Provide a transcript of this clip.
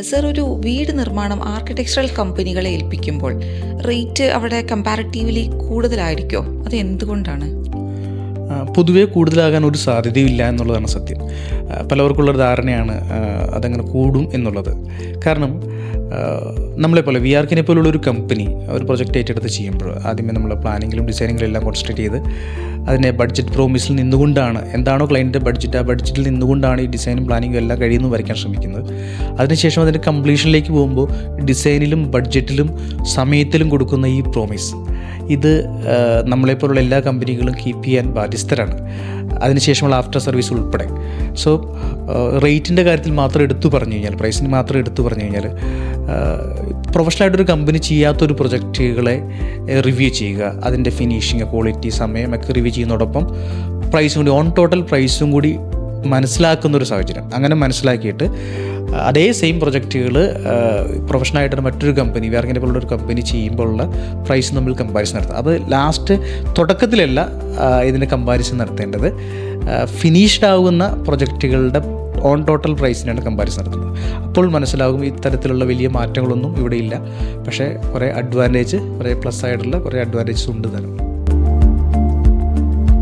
Sir ഒരു വീട് നിർമ്മാണം ആർക്കിടെക്ചറൽ കമ്പനികളെ ഏൽപ്പിക്കുമ്പോൾ റേറ്റ് അവിടെ കമ്പാരിറ്റീവ്ലി കൂടുതലായിരിക്കോ? അത് എന്തുകൊണ്ടാണ്? പൊതുവേ കൂടുതലാകാൻ ഒരു സാധ്യതയില്ല എന്നുള്ളതാണ് സത്യം. പലവർക്കുള്ളൊരു ധാരണയാണ് അതങ്ങനെ കൂടും എന്നുള്ളത്. കാരണം നമ്മളെ നമ്മളെപ്പോലെ വി ആർക്കിനെ പോലുള്ള ഒരു കമ്പനി ഒരു പ്രൊജക്റ്റ് ഏറ്റെടുത്ത് ചെയ്യുമ്പോൾ ആദ്യമേ നമ്മൾ പ്ലാനിങ്ങിലും ഡിസൈനിങ്ങിലും എല്ലാം കോൺസെൻട്രേറ്റ് ചെയ്ത് അതിനെ ബഡ്ജറ്റ് പ്രോമിസിൽ നിന്നുകൊണ്ടാണ് എന്താണോ ക്ലയന്റിന്റെ ബഡ്ജറ്റ് ആ ബഡ്ജറ്റിൽ നിന്നുകൊണ്ടാണ് ഈ ഡിസൈനും പ്ലാനിങ്ങും എല്ലാം കഴിയുന്നു വരയ്ക്കാൻ ശ്രമിക്കുന്നത്. അതിനുശേഷം അതിന്റെ കംപ്ലീഷനിലേക്ക് പോകുമ്പോൾ ഡിസൈനിലും ബഡ്ജറ്റിലും സമയത്തിലും കൊടുക്കുന്ന ഈ പ്രോമിസ്. ഇത് നമ്മളെപ്പോലുള്ള എല്ലാ കമ്പനികളും കീപ്പ് ചെയ്യാൻ ബാധ്യസ്ഥരാണ്. അതിനുശേഷമുള്ള ആഫ്റ്റർ സർവീസ് ഉൾപ്പെടെ. സോ റേറ്റിന്റെ കാര്യത്തിൽ മാത്രം എടുത്തു പറഞ്ഞു കഴിഞ്ഞാൽ പ്രൈസിന് മാത്രം എടുത്തു പറഞ്ഞു കഴിഞ്ഞാൽ പ്രൊഫഷണലായിട്ടൊരു കമ്പനി ചെയ്യാത്തൊരു പ്രൊജക്റ്റുകളെ റിവ്യൂ ചെയ്യുക അതിന്റെ ഫിനിഷിങ് ക്വാളിറ്റി സമയമൊക്കെ റിവ്യൂ ചെയ്യുന്നതോടൊപ്പം പ്രൈസും കൂടി ഓൺ ടോട്ടൽ പ്രൈസും കൂടി മനസ്സിലാക്കുന്ന ഒരു സാഹചര്യം. അങ്ങനെ മനസ്സിലാക്കിയിട്ട് അതേ സെയിം പ്രൊജക്റ്റുകൾ പ്രൊഫഷണലായിട്ട് മറ്റൊരു കമ്പനി വേറെ പോലുള്ള ഒരു കമ്പനി ചെയ്യുമ്പോഴുള്ള പ്രൈസ് നമ്മൾ കമ്പാരിസൺ നടത്തുക അത് ലാസ്റ്റ് തുടക്കത്തിലല്ല ഇതിന് കമ്പാരിസൺ നടത്തേണ്ടത്. ഫിനിഷ്ഡ് ആവുന്ന പ്രൊജക്റ്റുകളുടെ ഓൺ ടോട്ടൽ പ്രൈസിനാണ് കമ്പാരിസൺ നടത്തുന്നത്. അപ്പോൾ മനസ്സിലാകും ഇത്തരത്തിലുള്ള വലിയ മാറ്റങ്ങളൊന്നും ഇവിടെ ഇല്ല. പക്ഷേ കുറേ അഡ്വാന്റേജ് കുറേ പ്ലസ് ആയിട്ടുള്ള കുറേ അഡ്വാന്റേജസ് ഉണ്ട് തന്നെ.